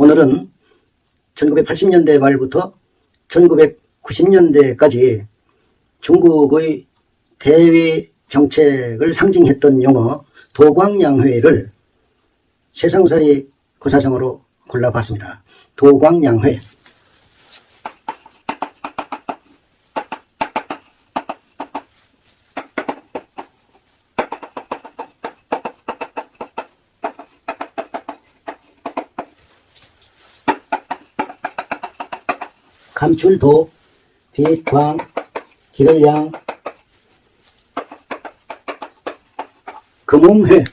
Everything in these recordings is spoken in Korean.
오늘은 1980년대 말부터 1990년대까지 중국의 대외 정책을 상징했던 용어 도광양회를 세상살이 고사성어로 골라봤습니다. 도광양회. 감출도, 빛, 광, 기를 양, 금음회.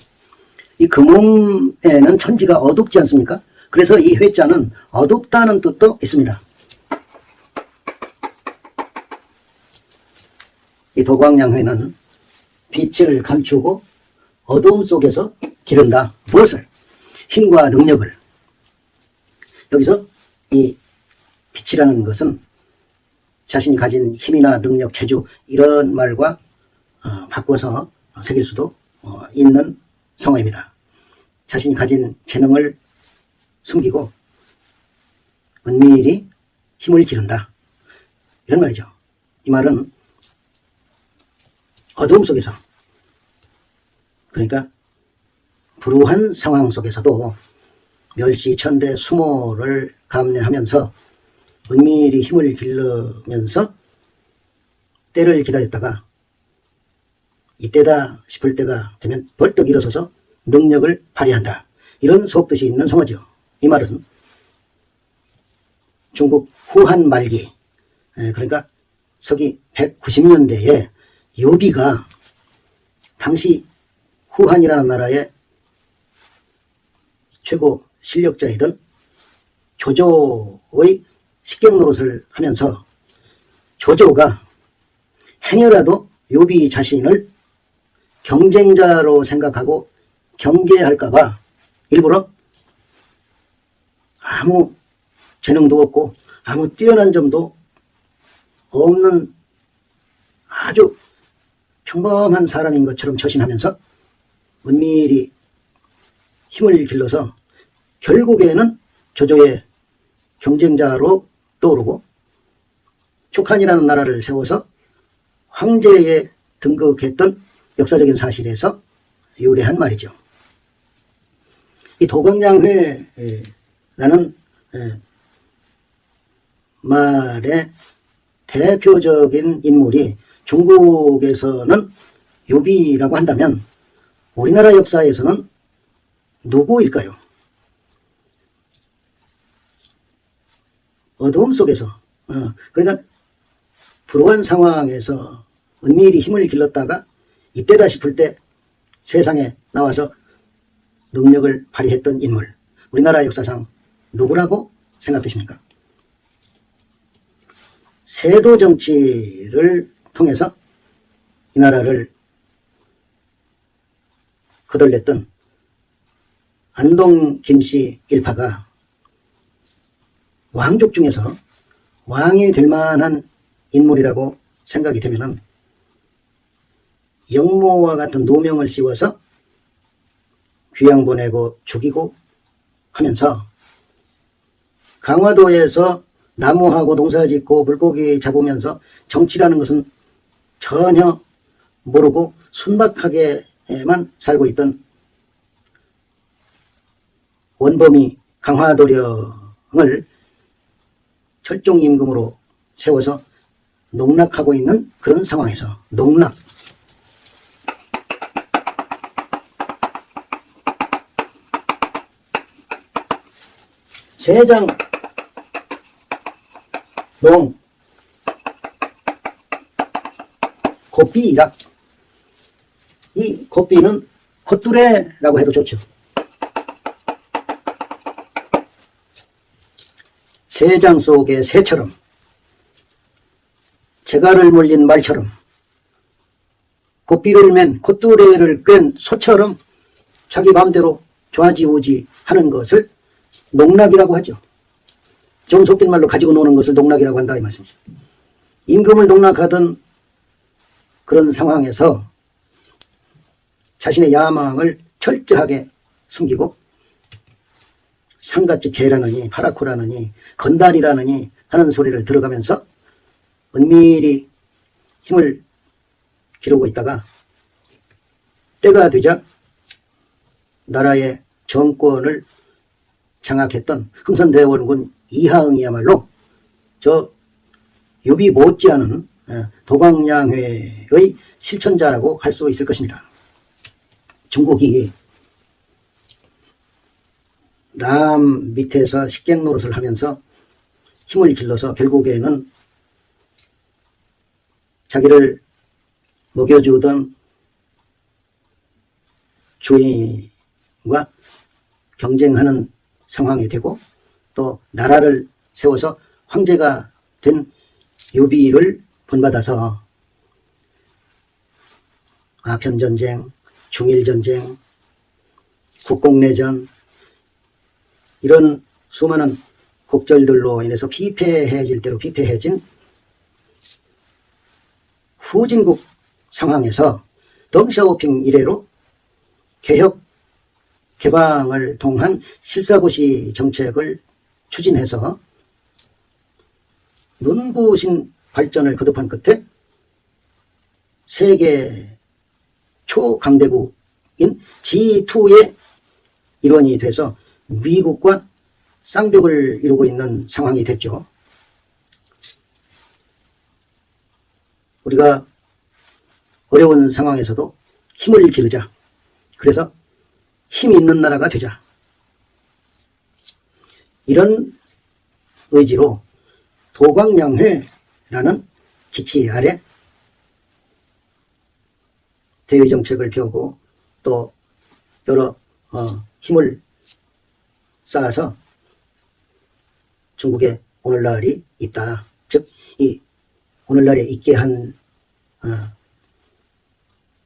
이 금음에는 천지가 어둡지 않습니까? 그래서 이 회자는 어둡다는 뜻도 있습니다. 이 도광양회는 빛을 감추고 어두움 속에서 기른다. 무엇을? 힘과 능력을. 여기서 이 빛이라는 것은 자신이 가진 힘이나 능력, 재주 이런 말과 어, 바꿔서 새길 수도 어, 있는 성어입니다. 자신이 가진 재능을 숨기고 은밀히 힘을 기른다. 이런 말이죠. 이 말은 어두움 속에서 그러니까 불우한 상황 속에서도 멸시, 천대, 수모를 감내하면서 은밀히 힘을 기르면서 때를 기다렸다가 이때다 싶을 때가 되면 벌떡 일어서서 능력을 발휘한다. 이런 속뜻이 있는 성어죠. 이 말은 중국 후한 말기, 에, 그러니까 서기 190년대에 요비가 당시 후한이라는 나라의 최고 실력자이던 조조의 식경 노릇을 하면서 조조가 행여라도 요비 자신을 경쟁자로 생각하고 경계할까봐 일부러 아무 재능도 없고 아무 뛰어난 점도 없는 아주 평범한 사람인 것처럼 처신하면서 은밀히 힘을 길러서 결국에는 조조의 경쟁자로 떠오르고 촉한이라는 나라를 세워서 황제에 등극했던 역사적인 사실에서 유래한 말이죠. 이 도광양회라는 말의 대표적인 인물이 중국에서는 요비라고 한다면 우리나라 역사에서는 누구일까요? 어두움 속에서 어, 그러니까 불우한 상황에서 은밀히 힘을 길렀다가 이때다 싶을 때 세상에 나와서 능력을 발휘했던 인물 우리나라 역사상 누구라고 생각되십니까? 세도 정치를 통해서 이 나라를 거덜냈던 안동 김씨 일파가 왕족 중에서 왕이 될 만한 인물이라고 생각이 되면은 영모와 같은 노명을 씌워서 귀양 보내고 죽이고 하면서 강화도에서 나무하고 농사 짓고 물고기 잡으면서 정치라는 것은 전혀 모르고 순박하게만 살고 있던 원범이 강화도령을 철종 임금으로 세워서 농락하고 있는 그런 상황에서 농락 세장 농 고삐락 이 고삐는 콧두레라고 해도 좋죠. 새장 속의 새처럼 재갈을 물린 말처럼 고삐를 맨 콧두레를 꿰n 소처럼 자기 마음대로 좌지우지 하는 것을 농락이라고 하죠. 좀 속된 말로 가지고 노는 것을 농락이라고 한다 이 말씀이죠. 임금을 농락하던 그런 상황에서 자신의 야망을 철저하게 숨기고 상같이 개라느니 파라코라느니 건달이라느니 하는 소리를 들어가면서 은밀히 힘을 기르고 있다가 때가 되자 나라의 정권을 장악했던 흥선대원군 이하응이야말로 저 유비 못지않은 어, 도광양회의 실천자라고 할 수 있을 것입니다. 중국이 남 밑에서 식객 노릇을 하면서 힘을 길러서 결국에는 자기를 먹여주던 주인과 경쟁하는 상황이 되고 또 나라를 세워서 황제가 된 유비를 본받아서 아편전쟁, 중일전쟁, 국공내전 이런 수많은 곡절들로 인해서 피폐해질 대로 피폐해진 후진국 상황에서 덩샤오핑 이래로 개혁 개방을 통한 실사고시 정책을 추진해서 눈부신 발전을 거듭한 끝에 세계 초강대국인 G2의 일원이 돼서 미국과 쌍벽을 이루고 있는 상황이 됐죠. 우리가 어려운 상황에서도 힘을 기르자. 그래서 힘 있는 나라가 되자. 이런 의지로 도광양회라는 기치 아래 대외 정책을 펴고 또 여러 어, 힘을 쌓아서 중국에 오늘날이 있다. 즉, 이 오늘날에 있게 한 어,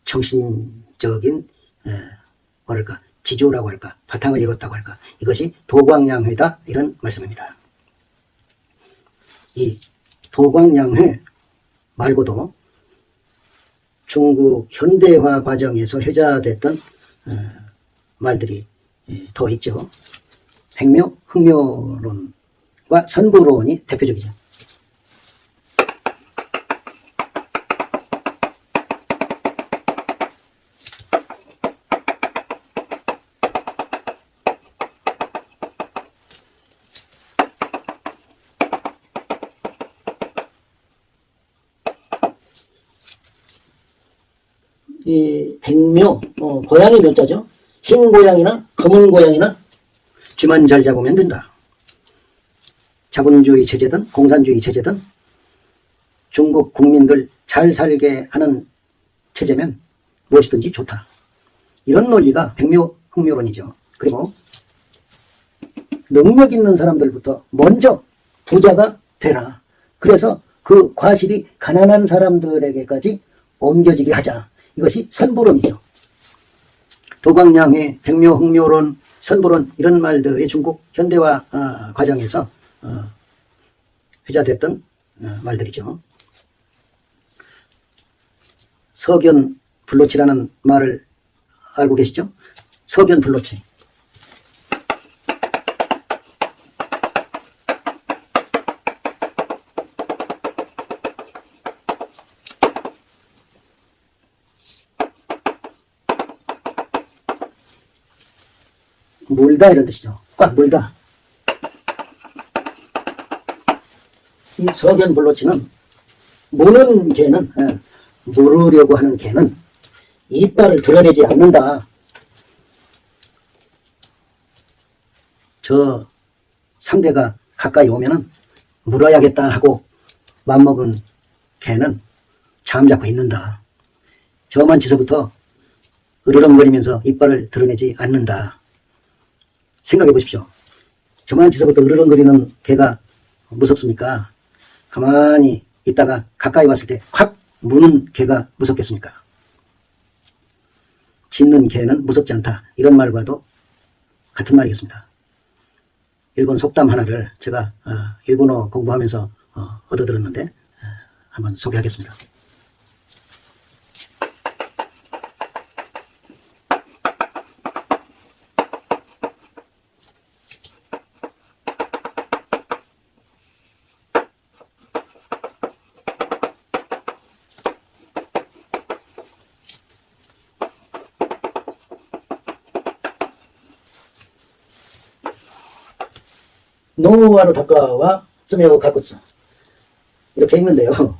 정신적인 에, 뭐랄까 지조라고 할까 바탕을 이뤘다고 할까 이것이 도광양회다 이런 말씀입니다. 이 도광양회 말고도 중국 현대화 과정에서 회자됐던 어, 말들이 예, 더 있죠. 백묘, 흑묘론과 선보론이 대표적이죠. 이 백묘, 어, 고양이 묘자죠. 흰 고양이나 검은 고양이나 쥐만 잘 잡으면 된다. 자본주의 체제든 공산주의 체제든 중국 국민들 잘 살게 하는 체제면 무엇이든지 좋다. 이런 논리가 백묘 흑묘론이죠. 그리고 능력 있는 사람들부터 먼저 부자가 되라. 그래서 그 과실이 가난한 사람들에게까지 옮겨지게 하자. 이것이 선보론이죠. 도광양회, 백묘, 흑묘론, 선보론 이런 말들이 중국 현대화 어, 과정에서 어, 회자됐던 어, 말들이죠. 석연 불로치라는 말을 알고 계시죠? 석연 불로치. 물다 이런 뜻이죠. 꽉 물다. 이 석연 불로치는 무는 개는 예, 물으려고 하는 개는 이빨을 드러내지 않는다. 저 상대가 가까이 오면은 물어야겠다 하고 맘먹은 개는 잠자고 있는다. 저만 지서부터 으르렁거리면서 이빨을 드러내지 않는다. 생각해 보십시오. 저만 지서부터 으르렁거리는 개가 무섭습니까? 가만히 있다가 가까이 왔을 때 확 무는 개가 무섭겠습니까? 짖는 개는 무섭지 않다. 이런 말과도 같은 말이겠습니다. 일본 속담 하나를 제가 어, 일본어 공부하면서 어, 얻어들었는데 어, 한번 소개하겠습니다. 노아로 닦아와 쓰며 가꾸어 이렇게 읽는데요.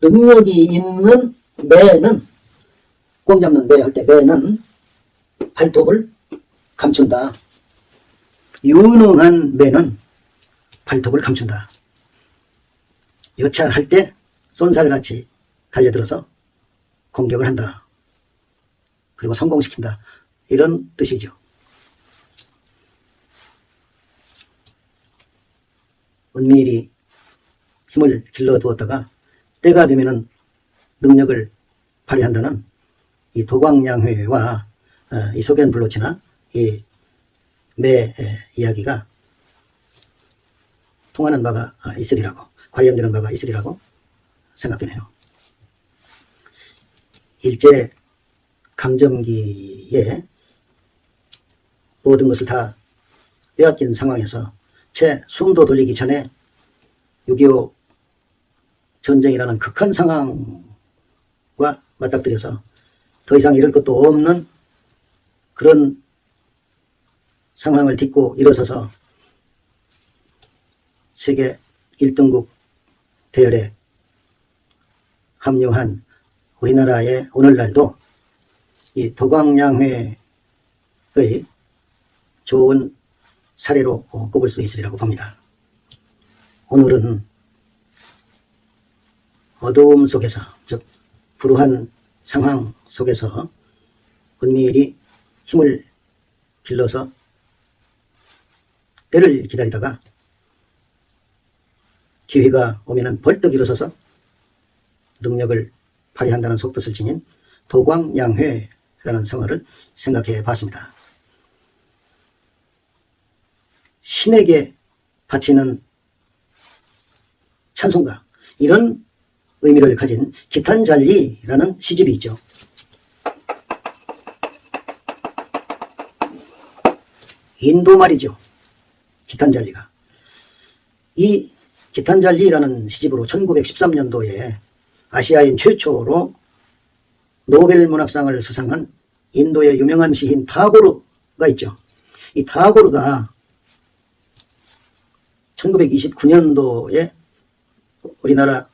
능력이 있는 매는 꽁 잡는 매 할 때 매는 발톱을 감춘다. 유능한 매는 발톱을 감춘다. 여차할 때 쏜살같이 달려들어서 공격을 한다. 그리고 성공시킨다. 이런 뜻이죠. 은밀히 힘을 길러두었다가 때가 되면은 능력을 발휘한다는 이 도광양회와 어, 이 소견불로치나 이 매 이야기가 통하는 바가 아, 있으리라고 관련되는 바가 있으리라고 생각되네요. 일제 강점기에 모든 것을 다 빼앗긴 상황에서 채 숨도 돌리기 전에 6.25 전쟁이라는 극한 상황과 맞닥뜨려서 더 이상 이럴 것도 없는 그런 상황을 딛고 일어서서 세계 1등국 대열에 합류한 우리나라의 오늘날도 이 도광양회의 좋은 사례로 어, 꼽을 수 있으리라고 봅니다. 오늘은 어두움 속에서, 즉, 불우한 상황 속에서 은밀히 힘을 길러서 때를 기다리다가 기회가 오면은 벌떡 일어서서 능력을 발휘한다는 속뜻을 지닌 도광양회라는 성어를 생각해 봤습니다. 신에게 바치는 찬송가 이런 의미를 가진 기탄잘리라는 시집이 있죠. 인도 말이죠. 기탄잘리가. 이 기탄잘리라는 시집으로 1913년도에 아시아인 최초로 노벨 문학상을 수상한 인도의 유명한 시인 타고르가 있죠. 이 타고르가 1929년도에 우리나라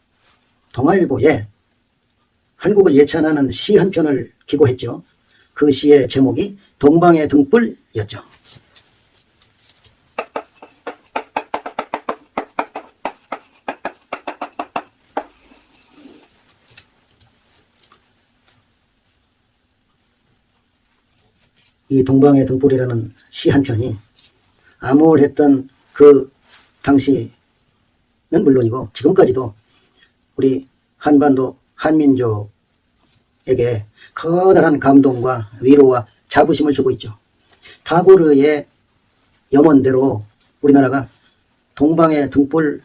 동아일보에 한국을 예찬하는 시 한 편을 기고했죠. 그 시의 제목이 동방의 등불이었죠. 이 동방의 등불이라는 시 한 편이 암울했던 그 당시는 물론이고 지금까지도 우리 한반도 한민족에게 커다란 감동과 위로와 자부심을 주고 있죠. 타고르의 염원대로 우리나라가 동방의 등불이라는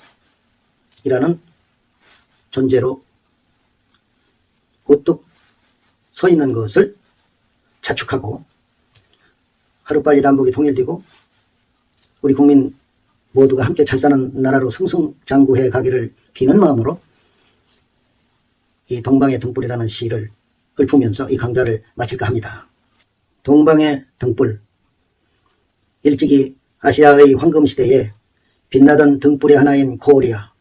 존재로 우뚝 서 있는 것을 자축하고 하루빨리 남북이 통일되고 우리 국민 모두가 함께 잘 사는 나라로 승승장구해 가기를 비는 마음으로 이 동방의 등불이라는 시를 읊으면서 이 강좌를 마칠까 합니다. 동방의 등불 일찍이 아시아의 황금시대에 빛나던 등불의 하나인 코리아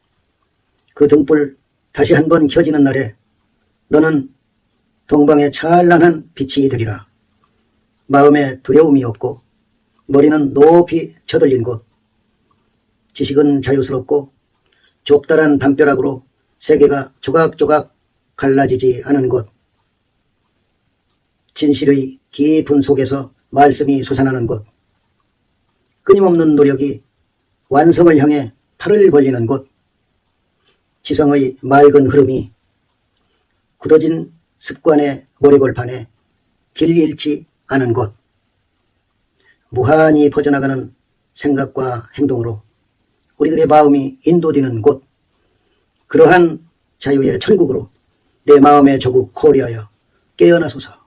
그 등불 다시 한번 켜지는 날에 너는 동방의 찬란한 빛이 되리라. 마음에 두려움이 없고 머리는 높이 쳐들린 곳 지식은 자유스럽고 좁다란 담벼락으로 세계가 조각조각 갈라지지 않은 곳. 진실의 깊은 속에서 말씀이 솟아나는 곳. 끊임없는 노력이 완성을 향해 팔을 벌리는 곳. 지성의 맑은 흐름이 굳어진 습관의 모래골판에 길 잃지 않은 곳, 무한히 퍼져나가는 생각과 행동으로 우리들의 마음이 인도되는 곳, 그러한 자유의 천국으로 내 마음의 조국 코리아여 깨어나소서.